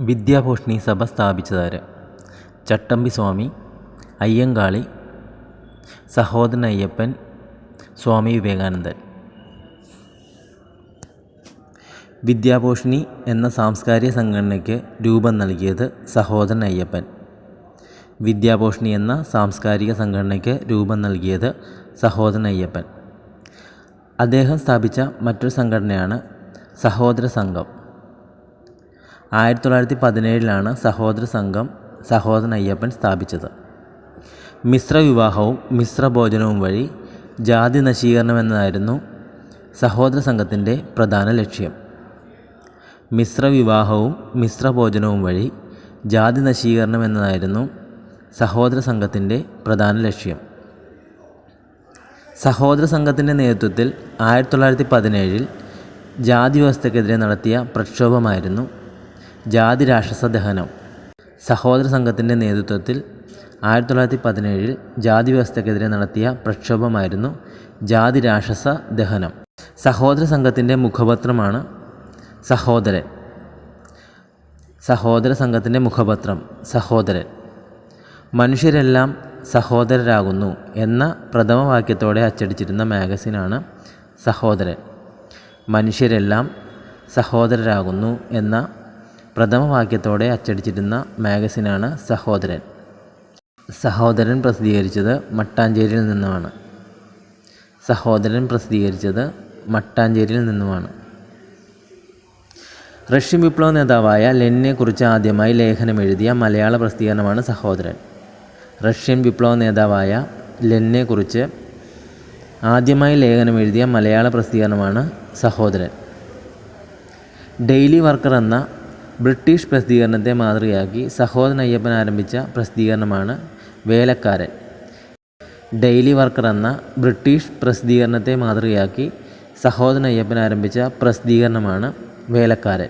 വിദ്യാഭൂഷണി സഭ സ്ഥാപിച്ചതാര്? ചട്ടമ്പി സ്വാമി അയ്യങ്കാളി സഹോദരൻ അയ്യപ്പൻ സ്വാമി വിവേകാനന്ദൻ. വിദ്യാഭൂഷണി എന്ന സാംസ്കാരിക സംഘടനയ്ക്ക് രൂപം നൽകിയത് സഹോദരൻ അയ്യപ്പൻ വിദ്യാഭൂഷണി എന്ന സാംസ്കാരിക സംഘടനയ്ക്ക് രൂപം നൽകിയത് സഹോദരൻ അയ്യപ്പൻ അദ്ദേഹം സ്ഥാപിച്ച മറ്റൊരു സംഘടനയാണ് സഹോദര സംഘം. ആയിരത്തി തൊള്ളായിരത്തി പതിനേഴിലാണ് സഹോദര സംഘം സഹോദരൻ അയ്യപ്പൻ സ്ഥാപിച്ചത്. മിശ്ര വിവാഹവും മിശ്ര ഭോജനവും വഴി ജാതി നശീകരണം എന്നതായിരുന്നു സഹോദര സംഘത്തിന്റെ പ്രധാന ലക്ഷ്യം. മിശ്ര വിവാഹവും മിശ്ര ഭോജനവും വഴി ജാതി നശീകരണം എന്നതായിരുന്നു സഹോദര സംഘത്തിന്റെ പ്രധാന ലക്ഷ്യം. സഹോദര സംഘത്തിന്റെ നേതൃത്വത്തിൽ ആയിരത്തി തൊള്ളായിരത്തി പതിനേഴിൽ ജാതി വ്യവസ്ഥക്കെതിരെ നടത്തിയ പ്രക്ഷോഭമായിരുന്നു ജാതി രാക്ഷസ ദഹനം സഹോദര സംഘത്തിന്റെ നേതൃത്വത്തിൽ ആയിരത്തി തൊള്ളായിരത്തി പതിനേഴിൽ ജാതി വ്യവസ്ഥക്കെതിരെ നടത്തിയ പ്രക്ഷോഭമായിരുന്നു ജാതി രാക്ഷസ ദഹനം സഹോദര സംഘത്തിന്റെ മുഖപത്രമാണ് സഹോദരൻ. സഹോദര സംഘത്തിന്റെ മുഖപത്രം സഹോദരൻ. മനുഷ്യരെല്ലാം സഹോദരരാകുന്നു എന്ന പ്രഥമവാക്യത്തോടെ അച്ചടിച്ചിരുന്ന മാഗസിനാണ് സഹോദരൻ. മനുഷ്യരെല്ലാം സഹോദരരാകുന്നു എന്ന പ്രഥമ വാക്യത്തോടെ അച്ചടിച്ചിരുന്ന മാഗസിനാണ് സഹോദരൻ. സഹോദരൻ പ്രസിദ്ധീകരിച്ചത് മട്ടാഞ്ചേരിയിൽ നിന്നുമാണ്. സഹോദരൻ പ്രസിദ്ധീകരിച്ചത് മട്ടാഞ്ചേരിയിൽ നിന്നുമാണ്. റഷ്യൻ വിപ്ലവ നേതാവായ ലെനിനെക്കുറിച്ച് ആദ്യമായി ലേഖനം എഴുതിയ മലയാള പ്രസിദ്ധീകരണമാണ് സഹോദരൻ. റഷ്യൻ വിപ്ലവ നേതാവായ ലെനിനെക്കുറിച്ച് ആദ്യമായി ലേഖനം എഴുതിയ മലയാള പ്രസിദ്ധീകരണമാണ് സഹോദരൻ. ഡെയിലി വർക്കർ എന്ന ബ്രിട്ടീഷ് പ്രസിദ്ധീകരണത്തെ മാതൃകയാക്കി സഹോദരൻ അയ്യപ്പൻ ആരംഭിച്ച പ്രസിദ്ധീകരണമാണ് വേലക്കാരൻ. ഡെയിലി വർക്കർ എന്ന ബ്രിട്ടീഷ് പ്രസിദ്ധീകരണത്തെ മാതൃകയാക്കി സഹോദരൻ അയ്യപ്പൻ ആരംഭിച്ച പ്രസിദ്ധീകരണമാണ് വേലക്കാരൻ.